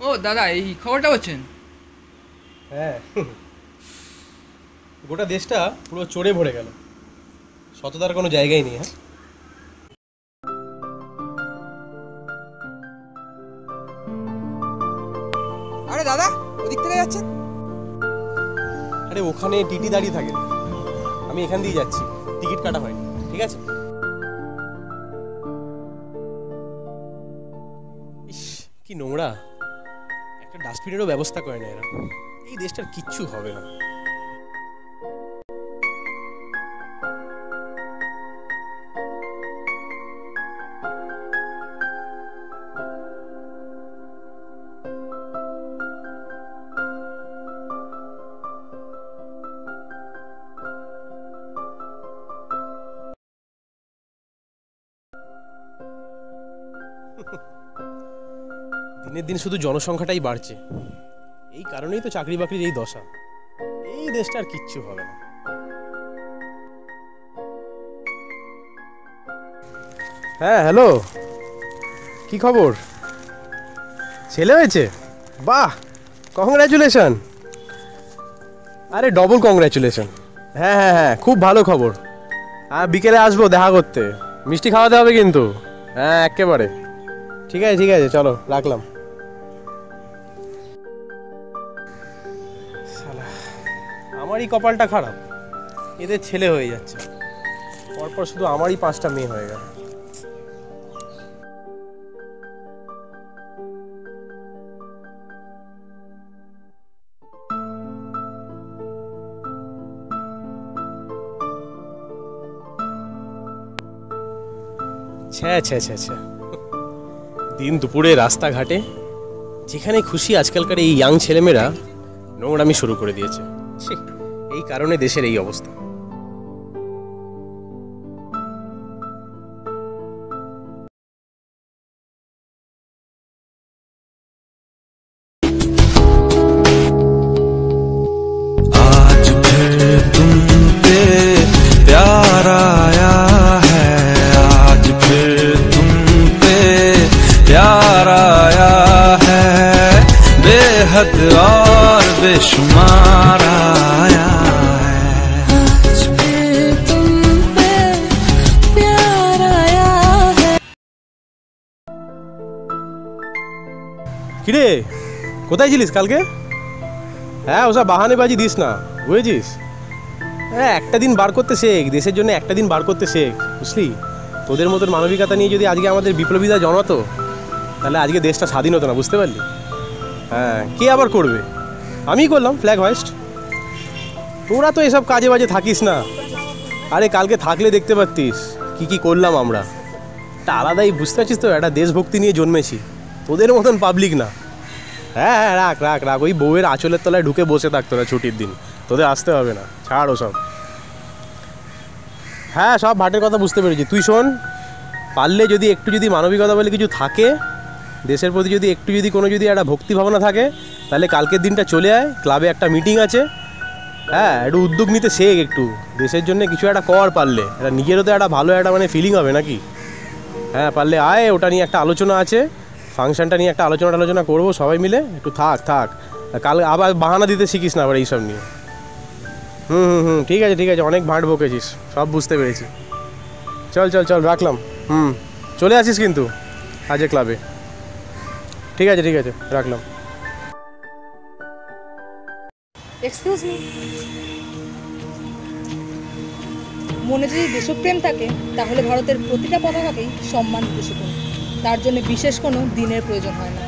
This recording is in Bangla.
দাদা এই খবরটা বলছেন? হ্যাঁ গোটা দেশটা পুরো চড়ে ভরে গেল। সততার কোনো জায়গাই নেই হ্যাঁ? আরে দাদা ওদিক থেকে যাচ্ছেন? আরে ওখানে টিটি দাঁড়িয়ে থাকে। আমি এখান দিয়ে যাচ্ছি। টিকিট কাটা হয়নি ঠিক আছে? ইস কি নোংরা। একটা ডাস্টবিনেরও ব্যবস্থা করে না। এরা এই দেশটার কিচ্ছু হবে না। দিনের দিন শুধু জনসংখ্যাটাই বাড়ছে। এই কারণেই তো চাকরি বাকরির এই দশা। এই দেশটা আর কিচ্ছু হবে না। হ্যাঁ হ্যালো। কি খবর? ছেলে হয়েছে? বাহ কংগ্রাচুলেশন আরে ডবল কংগ্রাচুলেশন হ্যাঁ হ্যাঁ হ্যাঁ খুব ভালো খবর। আর বিকেলে আসব দেখা করতে। মিষ্টি খাওয়াতে হবে কিন্তু। হ্যাঁ একেবারে। ঠিক আছে ঠিক আছে, চলো, রাখলাম। আমারই কপালটা খারাপ। এদের ছেলে হয়ে যাচ্ছে। পরপর শুধু আমারই পাঁচটা মেয়ে হয়ে গেল। ছ্যা ছ্যা ছ্যা ছ্যা দিন দুপুরে রাস্তাঘাটে, যেখানে খুশি আজকালকার এই ইয়াং ছেলেমেয়েরা নোংরামি শুরু করে দিয়েছে। এই কারণে দেশের এই অবস্থা। बेशुमार आया है आज फिर तुम पे प्यार आया है কিরে কোথায় ছিলিস কালকে হ্যাঁ ওসব বাহানেবাজি দিস না বুঝেছিস হ্যাঁ একটা দিন বার করতে শেখ দেশের জন্য একটা দিন বার করতে শেখ বুঝলি তোদের মতন মানবিকতা নিয়ে যদি আজকে আমাদের বিপ্লবীরা জমাতো তাহলে আজকে দেশটা স্বাধীন হতো না বুঝতে পারলি হ্যাঁ কে আবার করবে আমিই করলাম ফ্ল্যাগ হোয়েস্ট তোরা তো এসব কাজে বাজে থাকিস না। আরে, কালকে থাকলে দেখতে পারতিস, কি কি করলাম আমরা। তা আলাদাই বুঝতে পারছিস তো, একটা দেশভক্তি নিয়ে জন্মেছি। তোদের মতন পাবলিক না। হ্যাঁ হ্যাঁ রাখ রাখ রাখ, ওই বউয়ের আঁচলের তলায় ঢুকে বসে থাকতো না ছুটির দিন। তোদের আসতে হবে না, ছাড় সব হ্যাঁ সব ভাটের কথা বুঝতে পেরেছি। তুই শোন, পারলে যদি একটু যদি মানবিকতা বলে কিছু থাকে, দেশের প্রতি যদি একটু যদি কোনো যদি একটা ভক্তি ভাবনা থাকে তাহলে কালকের দিনটা চলে আয়, ক্লাবে একটা মিটিং আছে। হ্যাঁ একটু উদ্যোগ নিতে শেখ একটু। দেশের জন্য কিছু একটা কর পারলে। এটা নিজেরও তো একটা ভালো একটা মানে ফিলিং হবে নাকি? হ্যাঁ পারলে আয়, ওটা নিয়ে একটা আলোচনা আছে। ফাংশনটা নিয়ে একটা আলোচনা আলোচনা করব সবাই মিলে। একটু থাক থাক। কাল আবার বাহানা দিতে শিখিস না আবার এইসব নিয়ে। হুম হুম হুম, ঠিক আছে ঠিক আছে, অনেক ভাঁট বকেছিস, সব বুঝতে পেরেছি। চল চল চল, রাখলাম। হুম, চলে আসিস কিন্তু, আজকে ক্লাবে। ঠিক আছে ঠিক আছে, রাখলাম। এক্সকিউজ মি মনে যদি দেশপ্রেম থাকে, তাহলে ভারতের প্রতিটা পতাকাকেই সম্মান শিখুন তার জন্য বিশেষ কোনো দিনের প্রয়োজন হয় না।